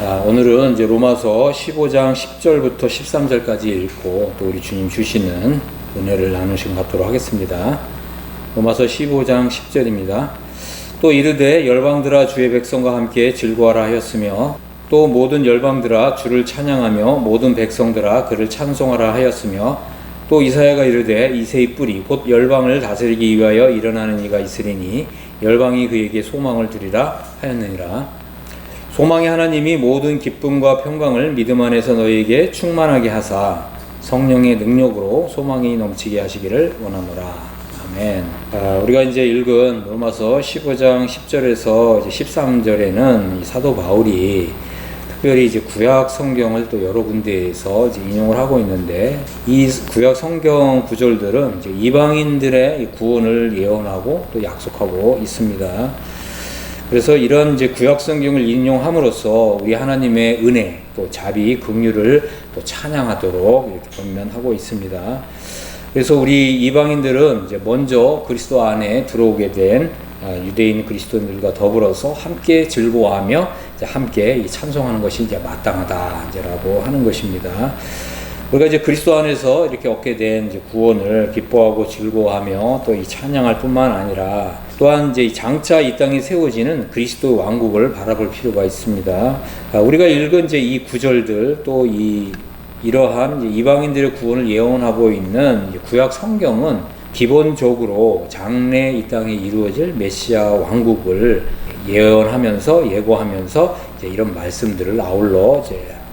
아, 오늘은 이제 로마서 15장 10절부터 13절까지 읽고 또 우리 주님 주시는 은혜를 나누신 것 같도록 하겠습니다. 로마서 15장 10절입니다. 또 이르되 열방들아 주의 백성과 함께 즐거워라 하였으며 또 모든 열방들아 주를 찬양하며 모든 백성들아 그를 찬송하라 하였으며 또 이사야가 이르되 이새의 뿌리 곧 열방을 다스리기 위하여 일어나는 이가 있으리니 열방이 그에게 소망을 두리라 하였느니라 소망의 하나님이 모든 기쁨과 평강을 믿음 안에서 너희에게 충만하게 하사 성령의 능력으로 소망이 넘치게 하시기를 원하노라. 아멘. 아, 우리가 이제 읽은 로마서 15장 10절에서 이제 13절에는 이 사도 바울이 특별히 이제 구약 성경을 또 여러 군데에서 인용을 하고 있는데 이 구약 성경 구절들은 이방인들의 이 구원을 예언하고 또 약속하고 있습니다. 그래서 이런 이제 구약 성경을 인용함으로써 우리 하나님의 은혜 또 자비 긍휼을 또 찬양하도록 이렇게 권면하고 있습니다. 그래서 우리 이방인들은 이제 먼저 그리스도 안에 들어오게 된 아, 유대인 그리스도인들과 더불어서 함께 즐거워하며 함께 이 찬송하는 것이 이제 마땅하다 이제라고 하는 것입니다. 우리가 이제 그리스도 안에서 이렇게 얻게 된 구원을 기뻐하고 즐거워하며 또 이 찬양할 뿐만 아니라 또한 이제 이 장차 이 땅에 세워지는 그리스도 왕국을 바라볼 필요가 있습니다. 아, 우리가 읽은 이제 이 구절들 또 이 이러한 이방인들의 구원을 예언하고 있는 구약 성경은 기본적으로 장래 이 땅에 이루어질 메시아 왕국을 예언하면서 예고하면서 이런 말씀들을 아울러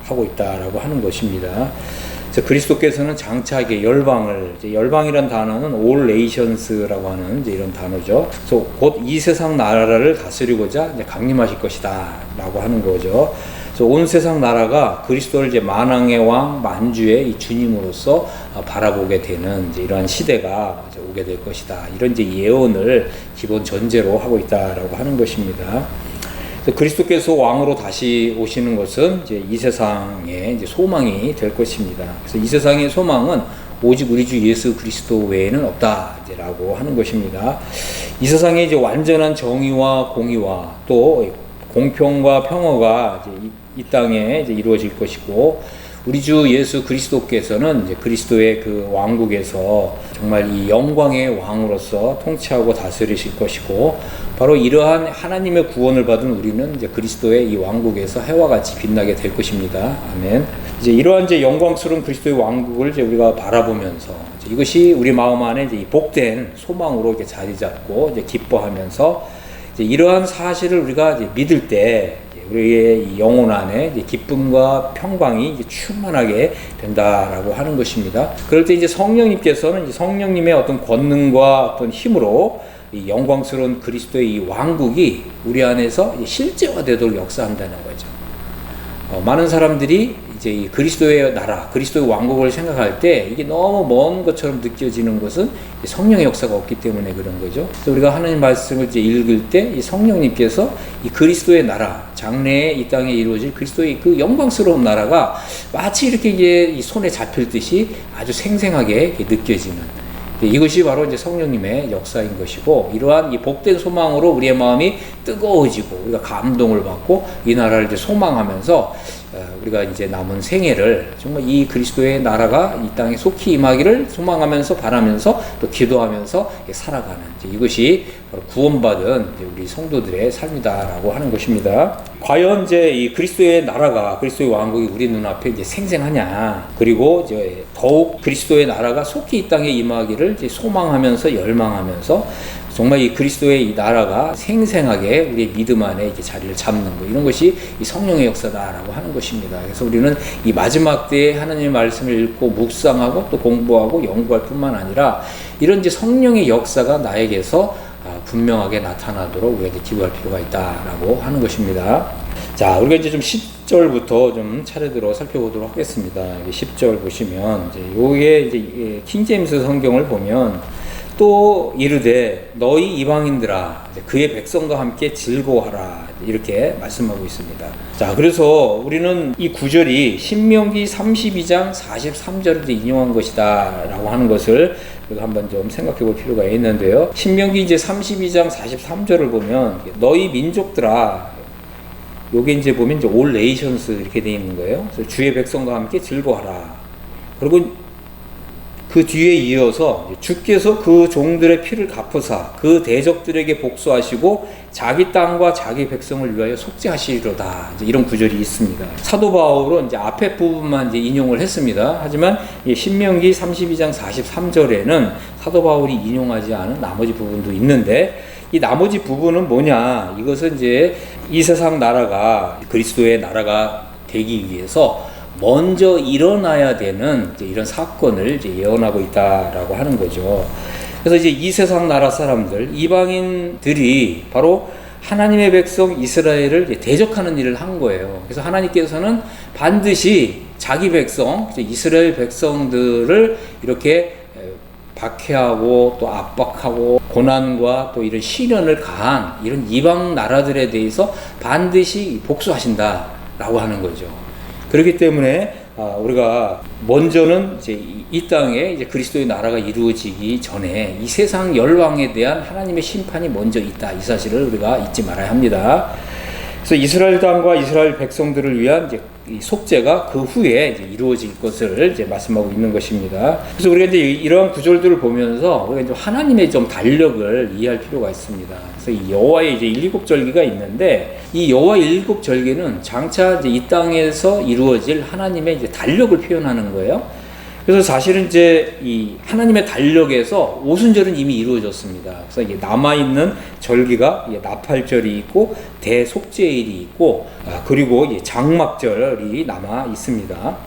하고 있다라고 하는 것입니다. 그래서 그리스도께서는 장차 이게 열방을 열방이란 단어는 all nations라고 하는 이런 단어죠. 그래서 곧 이 세상 나라를 다스리고자 강림하실 것이다라고 하는 거죠. 그래서 온 세상 나라가 그리스도를 이제 만왕의 왕 만주의 이 주님으로서 바라보게 되는 이러한 시대가 오게 될 것이다. 이런 이제 예언을 기본 전제로 하고 있다라고 하는 것입니다. 그리스도께서 왕으로 다시 오시는 것은 이제 이 세상에 이제 소망이 될 것입니다. 그래서 이 세상의 소망은 오직 우리 주 예수 그리스도 외에는 없다라고 하는 것입니다. 이 세상에 이제 완전한 정의와 공의와 또 공평과 평화가 이, 이 땅에 이루어질 것이고 우리 주 예수 그리스도께서는 이제 그리스도의 그 왕국에서 정말 이 영광의 왕으로서 통치하고 다스리실 것이고 바로 이러한 하나님의 구원을 받은 우리는 이제 그리스도의 이 왕국에서 해와 같이 빛나게 될 것입니다. 아멘. 이제 이러한 이제 영광스러운 그리스도의 왕국을 이제 우리가 바라보면서 이제 이것이 우리 마음 안에 이제 이 복된 소망으로 이렇게 자리 잡고 이제 기뻐하면서 이제 이러한 사실을 우리가 이제 믿을 때 우리의 영혼 안에 기쁨과 평강이 충만하게 된다라고 하는 것입니다. 그럴 때 이제 성령님께서는 성령님의 어떤 권능과 어떤 힘으로 이 영광스러운 그리스도의 이 왕국이 우리 안에서 실제화되도록 역사한다는 거죠. 어, 많은 사람들이 이제 이 그리스도의 나라, 그리스도의 왕국을 생각할 때 이게 너무 먼 것처럼 느껴지는 것은 성령의 역사가 없기 때문에 그런 거죠. 그래서 우리가 하나님 말씀을 이제 읽을 때 이 성령님께서 이 그리스도의 나라, 장래에 이 땅에 이루어질 그리스도의 그 영광스러운 나라가 마치 이렇게 이제 이 손에 잡힐 듯이 아주 생생하게 느껴지는 이것이 바로 이제 성령님의 역사인 것이고 이러한 이 복된 소망으로 우리의 마음이 뜨거워지고 우리가 감동을 받고 이 나라를 이제 소망하면서 우리가 이제 남은 생애를 정말 이 그리스도의 나라가 이 땅에 속히 임하기를 소망하면서 바라면서 또 기도하면서 살아가는 이것이 바로 구원받은 우리 성도들의 삶이다라고 하는 것입니다. 과연 이제 이 그리스도의 나라가 그리스도의 왕국이 우리 눈앞에 이제 생생하냐 그리고 이제 더욱 그리스도의 나라가 속히 이 땅에 임하기를 소망하면서 열망하면서 정말 이 그리스도의 이 나라가 생생하게 우리의 믿음 안에 이제 자리를 잡는 거 이런 것이 이 성령의 역사다라고 하는 것입니다. 그래서 우리는 이 마지막 때에 하나님의 말씀을 읽고 묵상하고 또 공부하고 연구할 뿐만 아니라 이런 이제 성령의 역사가 나에게서 아, 분명하게 나타나도록 우리가 기도할 필요가 있다라고 하는 것입니다. 자, 우리가 이제 좀 10절부터 좀 차례대로 살펴보도록 하겠습니다. 10절 보시면 이제 요게 이제 킹제임스 성경을 보면 또 이르되 너희 이방인들아 그의 백성과 함께 즐거워하라 이렇게 말씀하고 있습니다. 자 그래서 우리는 이 구절이 신명기 32장 43절을 인용한 것이다라고 하는 것을 한번 좀 생각해 볼 필요가 있는데요. 신명기 이제 32장 43절을 보면 너희 민족들아 요게 이제 보면 이제 올 레이션스 이렇게 돼 있는 거예요. 그래서 주의 백성과 함께 즐거워하라. 그리고 그 뒤에 이어서 주께서 그 종들의 피를 갚으사 그 대적들에게 복수하시고 자기 땅과 자기 백성을 위하여 속죄하시리로다. 이런 구절이 있습니다. 사도 바울은 이제 앞에 부분만 이제 인용을 했습니다. 하지만 이 신명기 32장 43절에는 사도 바울이 인용하지 않은 나머지 부분도 있는데 이 나머지 부분은 뭐냐? 이것은 이제 이 세상 나라가 그리스도의 나라가 되기 위해서 먼저 일어나야 되는 이런 사건을 예언하고 있다라고 하는 거죠. 그래서 이제 이 세상 나라 사람들, 이방인들이 바로 하나님의 백성 이스라엘을 대적하는 일을 한 거예요. 그래서 하나님께서는 반드시 자기 백성, 이스라엘 백성들을 이렇게 박해하고 또 압박하고 고난과 또 이런 시련을 가한 이런 이방 나라들에 대해서 반드시 복수하신다라고 하는 거죠. 그렇기 때문에 아, 우리가 먼저는 이제 이- 이 땅에 이제 그리스도의 나라가 이루어지기 전에 이 세상 열왕에 대한 하나님의 심판이 먼저 있다 이 사실을 우리가 잊지 말아야 합니다. 그래서 이스라엘 땅과 이스라엘 백성들을 위한 이제 이 속죄가 그 후에 이루어질 것을 이제 말씀하고 있는 것입니다. 그래서 우리가 이제 이러한 구절들을 보면서 우리가 이제 하나님의 좀 달력을 이해할 필요가 있습니다. 그래서 이 여호와의 이제 일곱 절기가 있는데 이 여호와 일곱 절기는 장차 이제 이 땅에서 이루어질 하나님의 이제 달력을 표현하는 거예요. 그래서 사실은 이제 이 하나님의 달력에서 오순절은 이미 이루어졌습니다. 그래서 이게 남아있는 절기가 나팔절이 있고 대속죄일이 있고 아, 그리고 이 장막절이 남아 있습니다.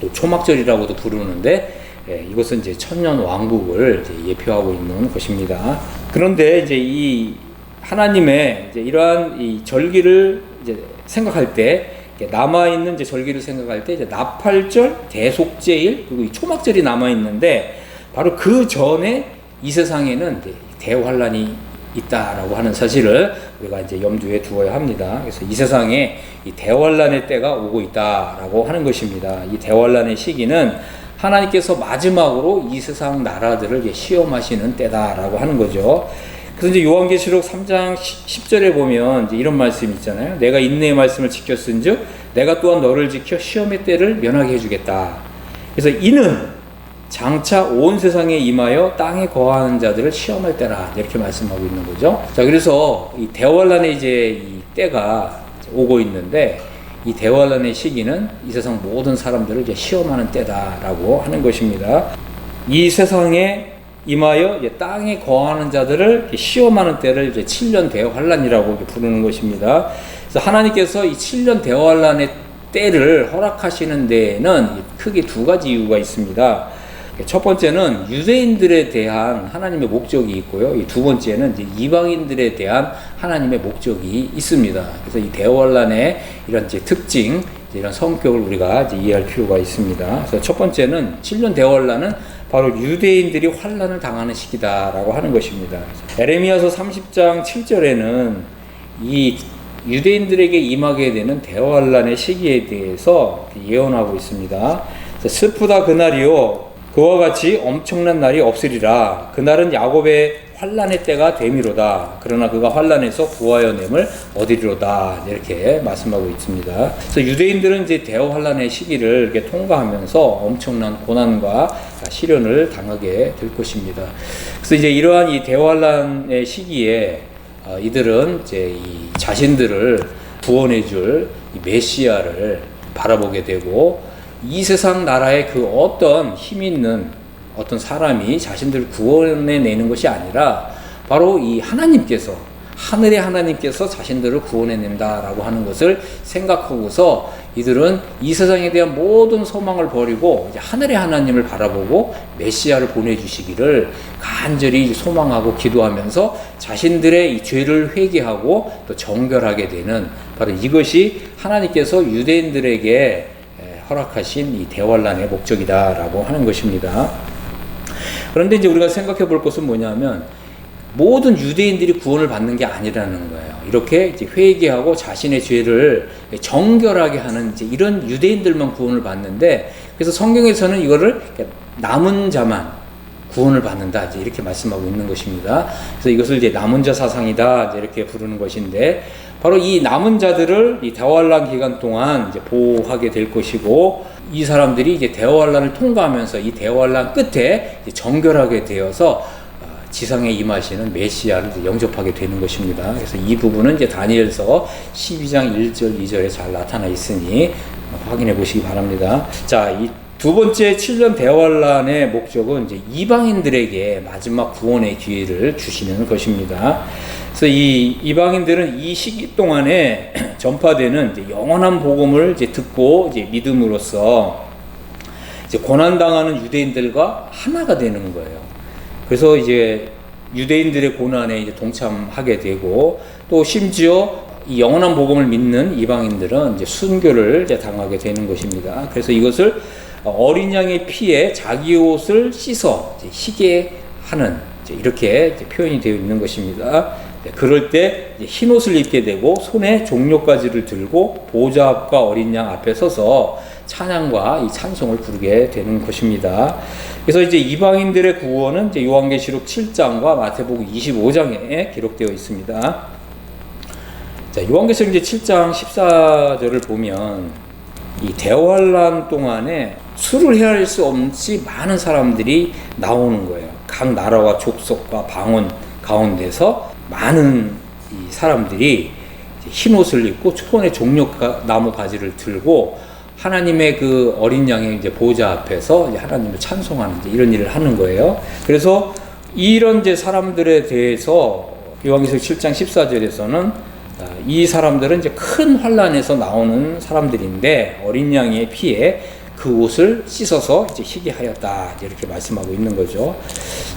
또 초막절이라고도 부르는데 예, 이것은 이제 천년 왕국을 이제 예표하고 있는 것입니다. 그런데 이제 이 하나님의 이제 이러한 이 절기를 이제 생각할 때 남아 있는 이제 절기를 생각할 때 이제 나팔절, 대속죄일 그리고 이 초막절이 남아 있는데 바로 그 전에 이 세상에는 대환란이 있다라고 하는 사실을 우리가 이제 염두에 두어야 합니다. 그래서 이 세상에 이 대환란의 때가 오고 있다라고 하는 것입니다. 이 대환란의 시기는 하나님께서 마지막으로 이 세상 나라들을 시험하시는 때다라고 하는 거죠. 이제 요한계시록 3장 10 절에 보면 이제 이런 말씀이 있잖아요. 내가 인내의 말씀을 지켰은즉 내가 또한 너를 지켜 시험의 때를 면하게 해주겠다. 그래서 이는 장차 온 세상에 임하여 땅에 거하는 자들을 시험할 때라 이렇게 말씀하고 있는 거죠. 자 그래서 이 대환란의 이제 이 때가 오고 있는데 이 대환란의 시기는 이 세상 모든 사람들을 이제 시험하는 때다라고 하는 것입니다. 이 세상에 임하여 땅에 거하는 자들을 시험하는 때를 이제 7년 대환란이라고 부르는 것입니다. 그래서 하나님께서 이 7년 대환란의 때를 허락하시는 데에는 크게 두 가지 이유가 있습니다. 첫 번째는 유대인들에 대한 하나님의 목적이 있고요. 이두 번째는 이방인들에 대한 하나님의 목적이 있습니다. 그래서 이 대환란의 이런 이제 특징, 이런 성격을 우리가 이해할 필요가 있습니다. 그래서 첫 번째는 7년 대환란은 바로 유대인들이 환란을 당하는 시기다라고 하는 것입니다. 에레미야서 30장 7절에는 이 유대인들에게 임하게 되는 대환란의 시기에 대해서 예언하고 있습니다. 슬프다 그날이요 그와 같이 엄청난 날이 없으리라. 그날은 야곱의 환란의 때가 되미로다. 그러나 그가 환란에서 구하여 냄을 얻으리로다. 이렇게 말씀하고 있습니다. 그래서 유대인들은 이제 대환란의 시기를 이렇게 통과하면서 엄청난 고난과 시련을 당하게 될 것입니다. 그래서 이제 이러한 이 대환란의 시기에 어, 이들은 이제 이 자신들을 구원해줄 이 메시아를 바라보게 되고 이 세상 나라의 그 어떤 힘 있는 어떤 사람이 자신들을 구원해 내는 것이 아니라 바로 이 하나님께서 하늘의 하나님께서 자신들을 구원해 낸다라고 하는 것을 생각하고서 이들은 이 세상에 대한 모든 소망을 버리고 하늘의 하나님을 바라보고 메시아를 보내주시기를 간절히 소망하고 기도하면서 자신들의 이 죄를 회개하고 또 정결하게 되는 바로 이것이 하나님께서 유대인들에게 허락하신 이 대환란의 목적이다라고 하는 것입니다. 그런데 이제 우리가 생각해 볼 것은 뭐냐면 모든 유대인들이 구원을 받는 게 아니라는 거예요. 이렇게 이제 회개하고 자신의 죄를 정결하게 하는 이제 이런 유대인들만 구원을 받는데 그래서 성경에서는 이거를 남은 자만 구원을 받는다 이제 이렇게 말씀하고 있는 것입니다. 그래서 이것을 이제 남은 자 사상이다 이제 이렇게 부르는 것인데 바로 이 남은 자들을 이 대환란 기간 동안 이제 보호하게 될 것이고 이 사람들이 이제 대환란을 통과하면서 이 대환란 끝에 정결하게 되어서 어, 지상에 임하시는 메시아를 영접하게 되는 것입니다. 그래서 이 부분은 이제 다니엘서 12장 1절 2절에 잘 나타나 있으니 확인해 보시기 바랍니다. 자, 이 두 번째 7년 대환란의 목적은 이제 이방인들에게 마지막 구원의 기회를 주시는 것입니다. 그래서 이 이방인들은 이 시기 동안에 전파되는 영원한 복음을 이제 듣고 이제 믿음으로써 이제 고난 당하는 유대인들과 하나가 되는 거예요. 그래서 이제 유대인들의 고난에 이제 동참하게 되고 또 심지어 이 영원한 복음을 믿는 이방인들은 이제 순교를 이제 당하게 되는 것입니다. 그래서 이것을 어린 양의 피에 자기 옷을 씻어 희게 하는 이렇게 표현이 되어 있는 것입니다. 네, 그럴 때 흰 옷을 입게 되고 손에 종료까지를 들고 보좌 앞과 어린 양 앞에 서서 찬양과 이 찬송을 부르게 되는 것입니다. 그래서 이제 이방인들의 구원은 이제 요한계시록 7장과 마태복음 25장에 기록되어 있습니다. 자, 요한계시록 이제 7장 14절을 보면 이 대환란 동안에 술을 헤아릴 수 없이 많은 사람들이 나오는 거예요. 각 나라와 족속과 방언 가운데서 많은 이 사람들이 흰 옷을 입고 손에 종려 나무 가지를 들고 하나님의 그 어린 양의 이제 보호자 앞에서 이제 하나님을 찬송하는 이제 이런 일을 하는 거예요. 그래서 이런 이제 사람들에 대해서 요한계시록 7장 14절에서는 아, 이 사람들은 이제 큰 환란에서 나오는 사람들인데 어린 양의 피에 그 옷을 씻어서 이제 희게 하였다 이렇게 말씀하고 있는 거죠.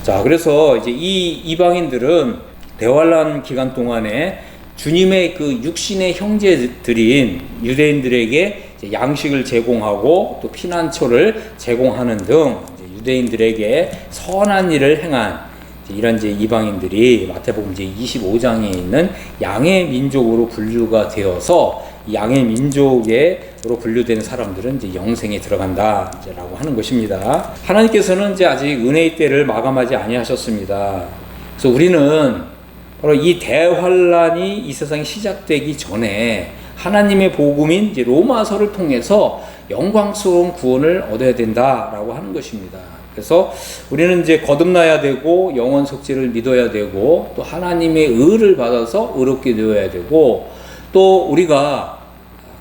자, 그래서 이제 이 이방인들은 대환란 기간 동안에 주님의 그 육신의 형제들인 유대인들에게 양식을 제공하고 또 피난처를 제공하는 등 유대인들에게 선한 일을 행한 이런 이제 이방인들이 마태복음 이제 25장에 있는 양의 민족으로 분류가 되어서 양의 민족으로 분류된 사람들은 이제 영생에 들어간다라고 하는 것입니다. 하나님께서는 이제 아직 은혜의 때를 마감하지 아니하셨습니다. 그래서 우리는 바로 이 대환란이 이 세상에 시작되기 전에 하나님의 복음인 이제 로마서를 통해서 영광스러운 구원을 얻어야 된다라고 하는 것입니다. 그래서 우리는 이제 거듭나야 되고 영원 속죄를 믿어야 되고 또 하나님의 의를 받아서 의롭게 되어야 되고 또 우리가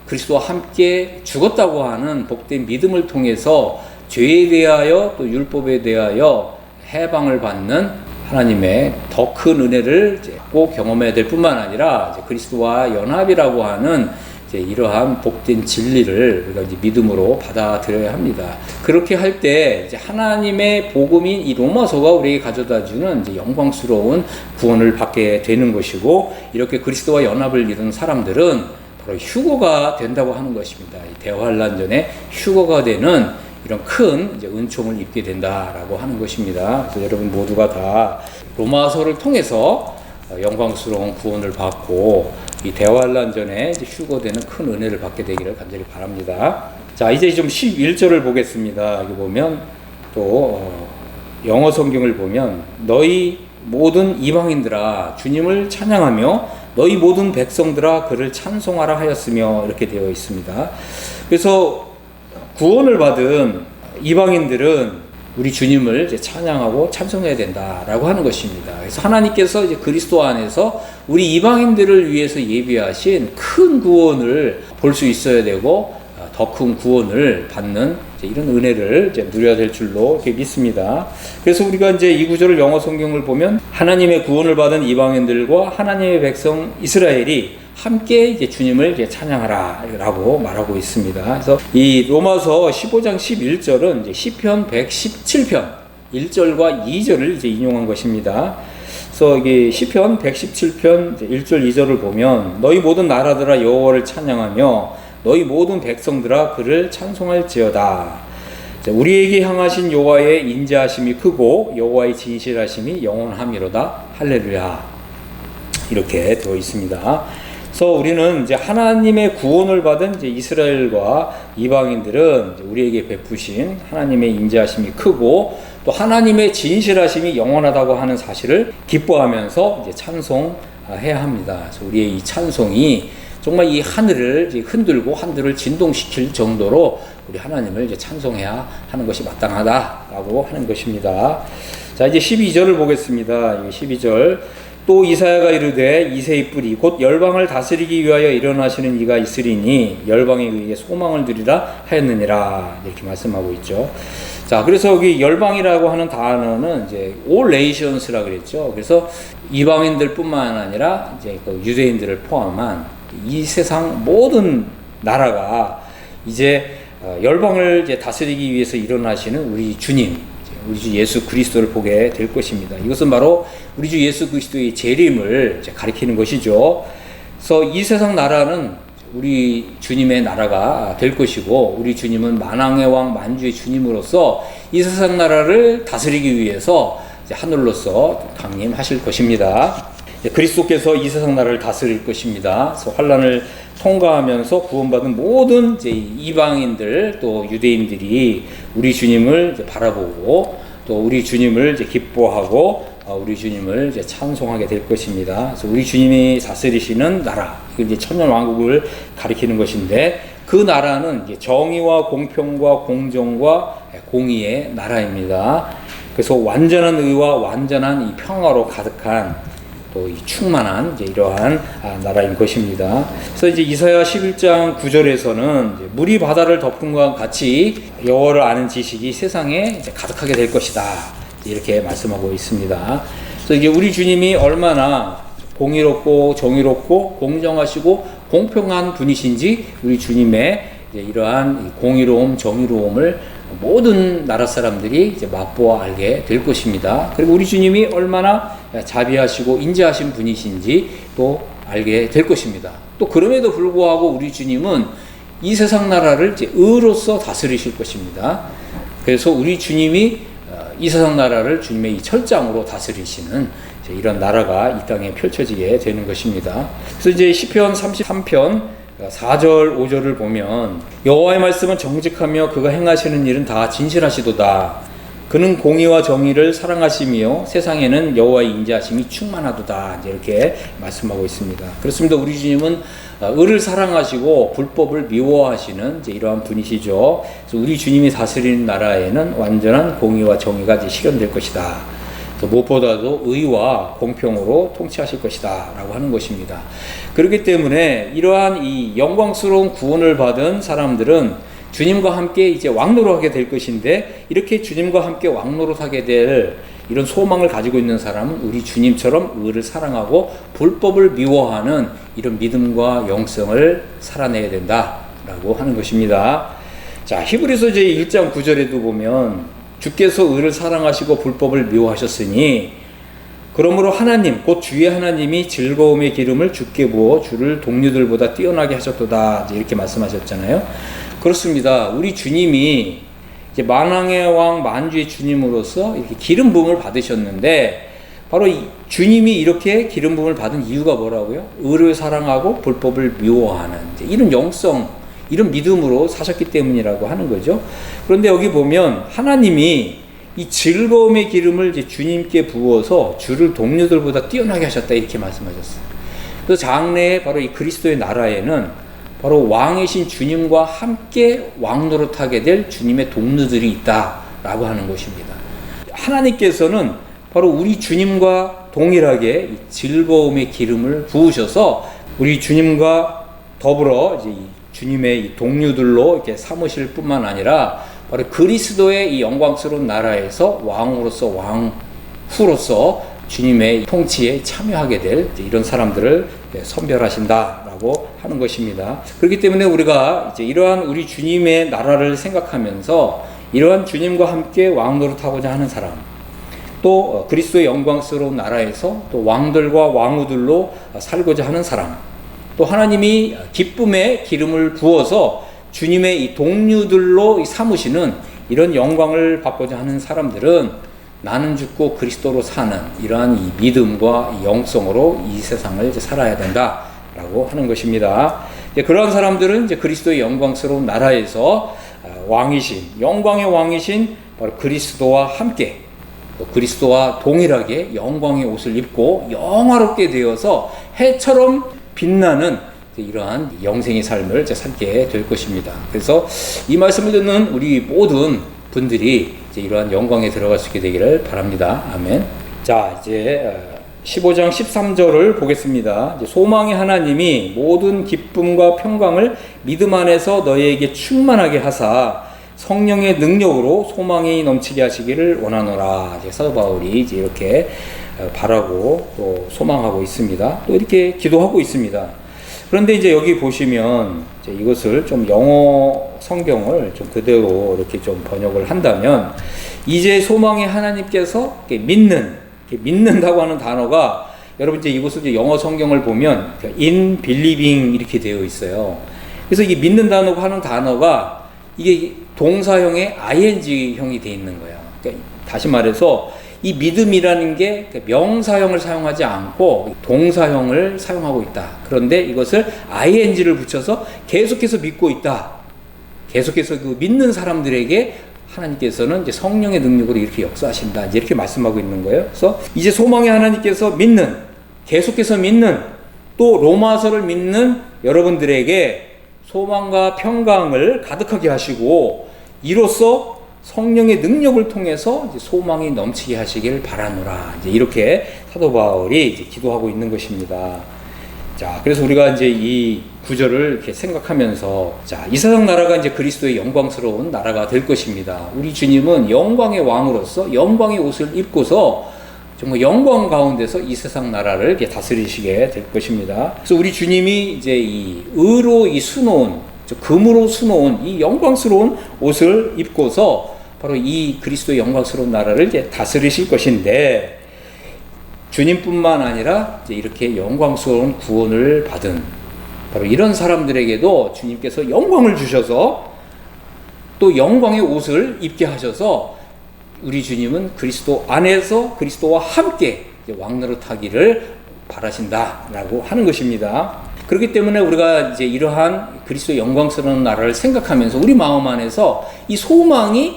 그리스도와 함께 죽었다고 하는 복된 믿음을 통해서 죄에 대하여 또 율법에 대하여 해방을 받는 하나님의 더 큰 은혜를 꼭 경험해야 될 뿐만 아니라 그리스도와 연합이라고 하는 이제 이러한 복된 진리를 우리가 이제 믿음으로 받아들여야 합니다. 그렇게 할 때 이제 하나님의 복음인 이 로마서가 우리에게 가져다주는 이제 영광스러운 구원을 받게 되는 것이고 이렇게 그리스도와 연합을 이룬 사람들은 바로 휴거가 된다고 하는 것입니다. 대환란 전에 휴거가 되는 이런 큰 은총을 입게 된다라고 하는 것입니다. 그래서 여러분 모두가 다 로마서를 통해서 영광스러운 구원을 받고 이 대환란 전에 휴거되는 큰 은혜를 받게 되기를 간절히 바랍니다. 자, 이제 좀 11절을 보겠습니다. 여기 보면 또 어, 영어 성경을 보면 너희 모든 이방인들아 주님을 찬양하며 너희 모든 백성들아 그를 찬송하라 하였으며 이렇게 되어 있습니다. 그래서 구원을 받은 이방인들은 우리 주님을 이제 찬양하고 찬송해야 된다라고 하는 것입니다. 그래서 하나님께서 이제 그리스도 안에서 우리 이방인들을 위해서 예비하신 큰 구원을 볼 수 있어야 되고 어, 더큰 구원을 받는 이런 은혜를 누려야 될 줄로 믿습니다. 그래서 우리가 이제 이 구절을 영어 성경을 보면 하나님의 구원을 받은 이방인들과 하나님의 백성 이스라엘이 함께 이제 주님을 이제 찬양하라라고 말하고 있습니다. 그래서 이 로마서 15장 11절은 이제 시편 117편 1절과 2절을 이제 인용한 것입니다. 그래서 이게 시편 117편 1절 2절을 보면 너희 모든 나라들아 여호와를 찬양하며 너희 모든 백성들아 그를 찬송할지어다. 우리에게 향하신 여호와의 인자하심이 크고 여호와의 진실하심이 영원함이로다. 할렐루야. 이렇게 되어 있습니다. 그래서 우리는 이제 하나님의 구원을 받은 이제 이스라엘과 이방인들은 우리에게 베푸신 하나님의 인자하심이 크고 또 하나님의 진실하심이 영원하다고 하는 사실을 기뻐하면서 이제 찬송 해야 합니다. 그래서 우리의 이 찬송이 정말 이 하늘을 흔들고 하늘을 진동시킬 정도로 우리 하나님을 이제 찬송해야 하는 것이 마땅하다라고 하는 것입니다. 자, 이제 12절을 보겠습니다. 12절. 또 이사야가 이르되 이새의 뿌리 곧 열방을 다스리기 위하여 일어나시는 이가 있으리니 열방에 의해 소망을 드리라 하였느니라 이렇게 말씀하고 있죠. 자, 그래서 여기 열방이라고 하는 단어는 이제 all nations라 그랬죠. 그래서 이방인들뿐만 아니라 이제 그 유대인들을 포함한 이 세상 모든 나라가 이제 어, 열방을 이제 다스리기 위해서 일어나시는 우리 주님, 우리 주 예수 그리스도를 보게 될 것입니다. 이것은 바로 우리 주 예수 그리스도의 재림을 가리키는 것이죠. 그래서 이 세상 나라는 우리 주님의 나라가 될 것이고 우리 주님은 만왕의 왕 만주의 주님으로서 이 세상 나라를 다스리기 위해서 하늘로서 강림하실 것입니다. 이제 그리스도께서 이 세상 나라를 다스릴 것입니다. 그래서 환란을 통과하면서 구원받은 모든 이방인들 또 유대인들이 우리 주님을 바라보고 또 우리 주님을 기뻐하고 어, 우리 주님을 찬송하게 될 것입니다. 그래서 우리 주님이 다스리시는 나라, 이제 천년 왕국을 가리키는 것인데 그 나라는 정의와 공평과 공정과 공의의 나라입니다. 그래서 완전한 의와 완전한 이 평화로 가득한 또이 충만한 이제 이러한 아, 나라인 것입니다. 그래서 이제 이사야 11장 9절에서는 이제 물이 바다를 덮은 것과 같이 여호와를 아는 지식이 세상에 이제 가득하게 될 것이다. 이렇게 말씀하고 있습니다. 그래서 이게 우리 주님이 얼마나 공의롭고 정의롭고 공정하시고 공평한 분이신지 우리 주님의 이제 이러한 이 공의로움, 정의로움을 모든 나라 사람들이 이제 맛보아 알게 될 것입니다. 그리고 우리 주님이 얼마나 자비하시고 인자하신 분이신지 또 알게 될 것입니다. 또 그럼에도 불구하고 우리 주님은 이 세상 나라를 이제 의로서 다스리실 것입니다. 그래서 우리 주님이 어, 이 세상 나라를 주님의 이 철장으로 다스리시는 이런 나라가 이 땅에 펼쳐지게 되는 것입니다. 그래서 이제 시편 33편 4절 5절을 보면 여호와의 말씀은 정직하며 그가 행하시는 일은 다 진실하시도다. 그는 공의와 정의를 사랑하시며 세상에는 여호와의 인자하심이 충만하도다. 이렇게 말씀하고 있습니다. 그렇습니다. 우리 주님은 어, 의를 사랑하시고 불법을 미워하시는 이러한 분이시죠. 우리 주님이 다스리는 나라에는 완전한 공의와 정의가 이제 실현될 것이다. 무엇보다도 의와 공평으로 통치하실 것이다. 라고 하는 것입니다. 그렇기 때문에 이러한 이 영광스러운 구원을 받은 사람들은 주님과 함께 이제 왕노릇하게 될 것인데 이렇게 주님과 함께 왕노릇하게 될 이런 소망을 가지고 있는 사람은 우리 주님처럼 의를 사랑하고 불법을 미워하는 이런 믿음과 영성을 살아내야 된다라고 하는 것입니다. 자, 히브리서 제 1장 9절에도 보면 주께서 의를 사랑하시고 불법을 미워하셨으니 그러므로 하나님 곧 주의 하나님이 즐거움의 기름을 주께 부어 주를 동료들보다 뛰어나게 하셨도다 이렇게 말씀하셨잖아요. 그렇습니다. 우리 주님이 만왕의 왕 만주의 주님으로서 이렇게 기름 부음을 받으셨는데 바로 주님이 이렇게 기름 부음을 받은 이유가 뭐라고요? 의를 사랑하고 불법을 미워하는 이런 영성 이런 믿음으로 사셨기 때문이라고 하는 거죠. 그런데 여기 보면 하나님이 이 즐거움의 기름을 이제 주님께 부어서 주를 동료들보다 뛰어나게 하셨다 이렇게 말씀하셨어요. 그 장래에 바로 이 그리스도의 나라에는 바로 왕이신 주님과 함께 왕 노릇하게 될 주님의 동료들이 있다라고 하는 것입니다. 하나님께서는 바로 우리 주님과 동일하게 즐거움의 기름을 부으셔서 우리 주님과 더불어 주님의 이 동료들로 이렇게 삼으실 뿐만 아니라 바로 그리스도의 이 영광스러운 나라에서 왕으로서 왕후로서 주님의 통치에 참여하게 될 이런 사람들을 선별하신다라고 하는 것입니다. 그렇기 때문에 우리가 이제 이러한 우리 주님의 나라를 생각하면서 이러한 주님과 함께 왕 노릇하고자 하는 사람, 또 그리스도의 영광스러운 나라에서 또 왕들과 왕후들로 살고자 하는 사람, 또 하나님이 기쁨의 기름을 부어서 주님의 이 동료들로 삼으시는 이런 영광을 받고자 하는 사람들은 나는 죽고 그리스도로 사는 이러한 이 믿음과 이 영성으로 이 세상을 살아야 된다 라고 하는 것입니다. 그러한 사람들은 이제 그리스도의 영광스러운 나라에서 아, 왕이신 영광의 왕이신 바로 그리스도와 함께 또 그리스도와 동일하게 영광의 옷을 입고 영화롭게 되어서 해처럼 빛나는 이러한 영생의 삶을 이제 살게 될 것입니다. 그래서 이 말씀을 듣는 우리 모든 분들이 이제 이러한 영광에 들어갈 수 있게 되기를 바랍니다. 아멘. 자, 이제 어, 15장 13절을 보겠습니다. 소망의 하나님이 모든 기쁨과 평강을 믿음 안에서 너희에게 충만하게 하사 성령의 능력으로 소망이 넘치게 하시기를 원하노라. 사도 바울이 이렇게 어, 바라고 또 소망하고 있습니다. 또 이렇게 기도하고 있습니다. 그런데 이제 여기 보시면 이제 이것을 좀 영어 성경을 좀 그대로 이렇게 좀 번역을 한다면 이제 소망의 하나님께서 믿는 믿는다고 하는 단어가 여러분 이제 이것을 이제 영어 성경을 보면 in believing 이렇게 되어 있어요. 그래서 이게 믿는 단어고 하는 단어가 이게 동사형의 ing형이 되어 있는 거예요. 그러니까 다시 말해서 이 믿음이라는 게 명사형을 사용하지 않고 동사형을 사용하고 있다. 그런데 이것을 ing를 붙여서 계속해서 믿고 있다. 계속해서 그 믿는 사람들에게 하나님께서는 이제 성령의 능력으로 이렇게 역사하신다. 이렇게 말씀하고 있는 거예요. 그래서 이제 소망의 하나님께서 믿는, 계속해서 믿는, 또 로마서를 믿는 여러분들에게 소망과 평강을 가득하게 하시고 이로써 성령의 능력을 통해서 소망이 넘치게 하시길 바라노라. 이제 이렇게 사도 바울이 이제 기도하고 있는 것입니다. 자, 그래서 우리가 이제 이 구절을 이렇게 생각하면서 자, 이 세상 나라가 이제 그리스도의 영광스러운 나라가 될 것입니다. 우리 주님은 영광의 왕으로서 영광의 옷을 입고서 정말 영광 가운데서 이 세상 나라를 이렇게 다스리시게 될 것입니다. 그래서 우리 주님이 이제 이 의로 이 수놓은 저 금으로 수놓은 이 영광스러운 옷을 입고서 바로 이 그리스도의 영광스러운 나라를 이제 다스리실 것인데 주님뿐만 아니라 이렇게 영광스러운 구원을 받은 바로 이런 사람들에게도 주님께서 영광을 주셔서 또 영광의 옷을 입게 하셔서 우리 주님은 그리스도 안에서 그리스도와 함께 왕노릇하기를 바라신다라고 하는 것입니다. 그렇기 때문에 우리가 이제 이러한 그리스도의 영광스러운 나라를 생각하면서 우리 마음 안에서 이 소망이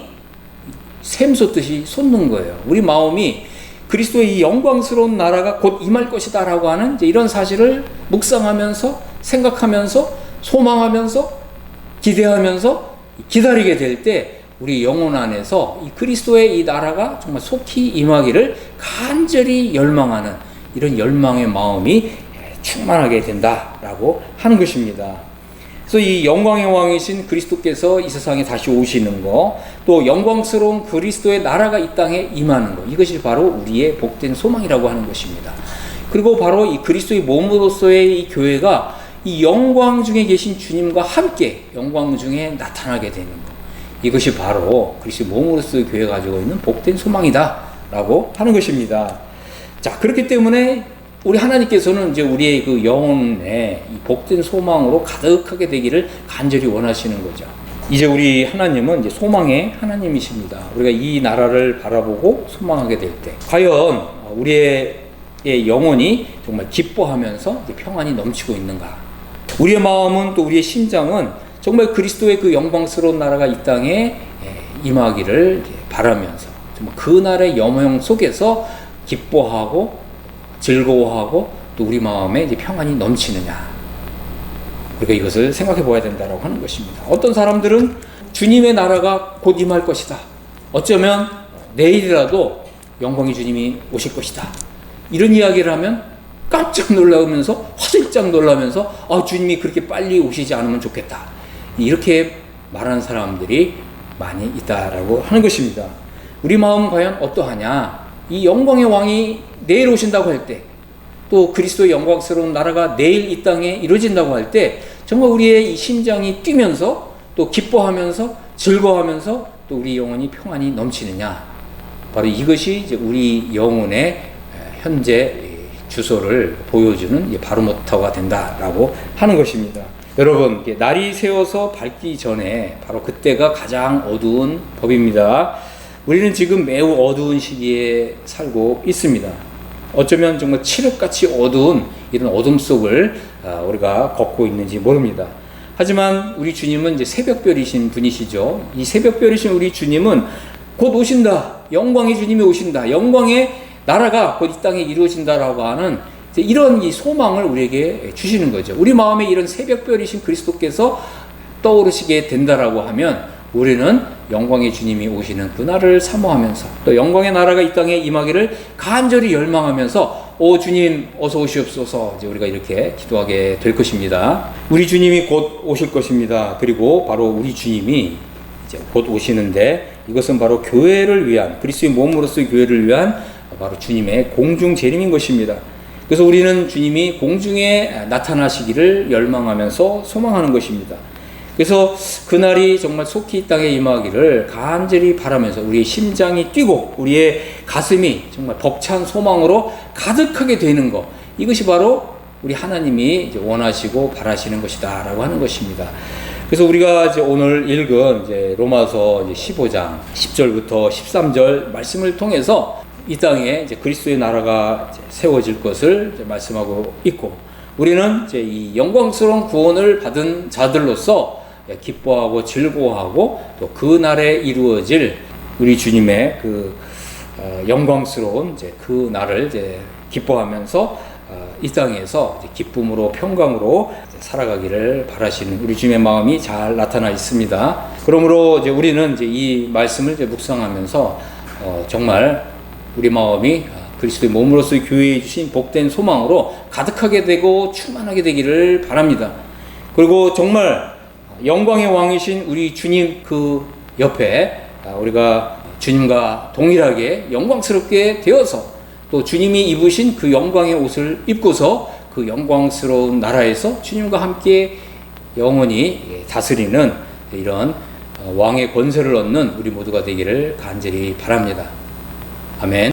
샘솟듯이 솟는 거예요. 우리 마음이 그리스도의 이 영광스러운 나라가 곧 임할 것이다라고 하는 이런 사실을 묵상하면서 생각하면서 소망하면서 기대하면서 기다리게 될 때 우리 영혼 안에서 이 그리스도의 이 나라가 정말 속히 임하기를 간절히 열망하는 이런 열망의 마음이 충만하게 된다라고 하는 것입니다. 그래서 이 영광의 왕이신 그리스도께서 이 세상에 다시 오시는 거, 또 영광스러운 그리스도의 나라가 이 땅에 임하는 거, 이것이 바로 우리의 복된 소망이라고 하는 것입니다. 그리고 바로 이 그리스도의 몸으로서의 이 교회가 이 영광 중에 계신 주님과 함께 영광 중에 나타나게 되는 것. 이것이 바로 그리스도 몸으로서의 교회가 가지고 있는 복된 소망이다라고 하는 것입니다. 자, 그렇기 때문에 우리 하나님께서는 이제 우리의 그 영혼에 이 복된 소망으로 가득하게 되기를 간절히 원하시는 거죠. 이제 우리 하나님은 이제 소망의 하나님이십니다. 우리가 이 나라를 바라보고 소망하게 될 때, 과연 우리의 영혼이 정말 기뻐하면서 평안이 넘치고 있는가? 우리의 마음은 또 우리의 심장은 정말 그리스도의 그 영광스러운 나라가 이 땅에 임하기를 바라면서 그 나라의 여명 속에서 기뻐하고 즐거워하고 또 우리 마음에 이제 평안이 넘치느냐. 우리가 이것을 생각해 보아야 된다고 하는 것입니다. 어떤 사람들은 주님의 나라가 곧 임할 것이다. 어쩌면 내일이라도 영광의 주님이 오실 것이다. 이런 이야기를 하면 깜짝 놀라면서 화들짝 놀라면서 아 주님이 그렇게 빨리 오시지 않으면 좋겠다. 이렇게 말하는 사람들이 많이 있다라고 하는 것입니다. 우리 마음 과연 어떠하냐? 이 영광의 왕이 내일 오신다고 할 때, 또 그리스도의 영광스러운 나라가 내일 이 땅에 이루어진다고 할 때, 정말 우리의 이 심장이 뛰면서 또 기뻐하면서 즐거워하면서 또 우리 영혼이 평안이 넘치느냐. 바로 이것이 이제 우리 영혼의 현재 주소를 보여주는 바로모터가 된다라고 하는 것입니다. 여러분, 날이 새어서 밝기 전에 바로 그때가 가장 어두운 법입니다. 우리는 지금 매우 어두운 시기에 살고 있습니다. 어쩌면 정말 칠흑같이 어두운 이런 어둠 속을 우리가 걷고 있는지 모릅니다. 하지만 우리 주님은 이제 새벽별이신 분이시죠. 이 새벽별이신 우리 주님은 곧 오신다. 영광의 주님이 오신다. 영광의 나라가 곧 이 땅에 이루어진다라고 하는 이런 이 소망을 우리에게 주시는 거죠. 우리 마음에 이런 새벽별이신 그리스도께서 떠오르시게 된다라고 하면 우리는 영광의 주님이 오시는 그날을 사모하면서 또 영광의 나라가 이 땅에 임하기를 간절히 열망하면서 오 주님 어서 오시옵소서 이제 우리가 이렇게 기도하게 될 것입니다. 우리 주님이 곧 오실 것입니다. 그리고 바로 우리 주님이 이제 곧 오시는데 이것은 바로 교회를 위한 그리스도의 몸으로서의 교회를 위한 바로 주님의 공중 재림인 것입니다. 그래서 우리는 주님이 공중에 나타나시기를 열망하면서 소망하는 것입니다. 그래서 그날이 정말 속히 이 땅에 임하기를 간절히 바라면서 우리의 심장이 뛰고 우리의 가슴이 정말 벅찬 소망으로 가득하게 되는 것 이것이 바로 우리 하나님이 원하시고 바라시는 것이다라고 하는 것입니다. 그래서 우리가 이제 오늘 읽은 이제 로마서 이제 15장 10절부터 13절 말씀을 통해서 이 땅에 이제 그리스도의 나라가 이제 세워질 것을 말씀하고 있고 우리는 이제 이 영광스러운 구원을 받은 자들로서 기뻐하고 즐거워하고 또 그 날에 이루어질 우리 주님의 그 어, 영광스러운 이제 그 날을 이제 기뻐하면서 어, 이 땅에서 기쁨으로 평강으로 살아가기를 바라시는 우리 주님의 마음이 잘 나타나 있습니다. 그러므로 이제 우리는 이제 이 말씀을 이제 묵상하면서 어, 정말 우리 마음이 그리스도의 몸으로서의 교회에 주신 복된 소망으로 가득하게 되고 충만하게 되기를 바랍니다. 그리고 정말 영광의 왕이신 우리 주님 그 옆에 우리가 주님과 동일하게 영광스럽게 되어서 또 주님이 입으신 그 영광의 옷을 입고서 그 영광스러운 나라에서 주님과 함께 영원히 다스리는 이런 왕의 권세를 얻는 우리 모두가 되기를 간절히 바랍니다. 아멘.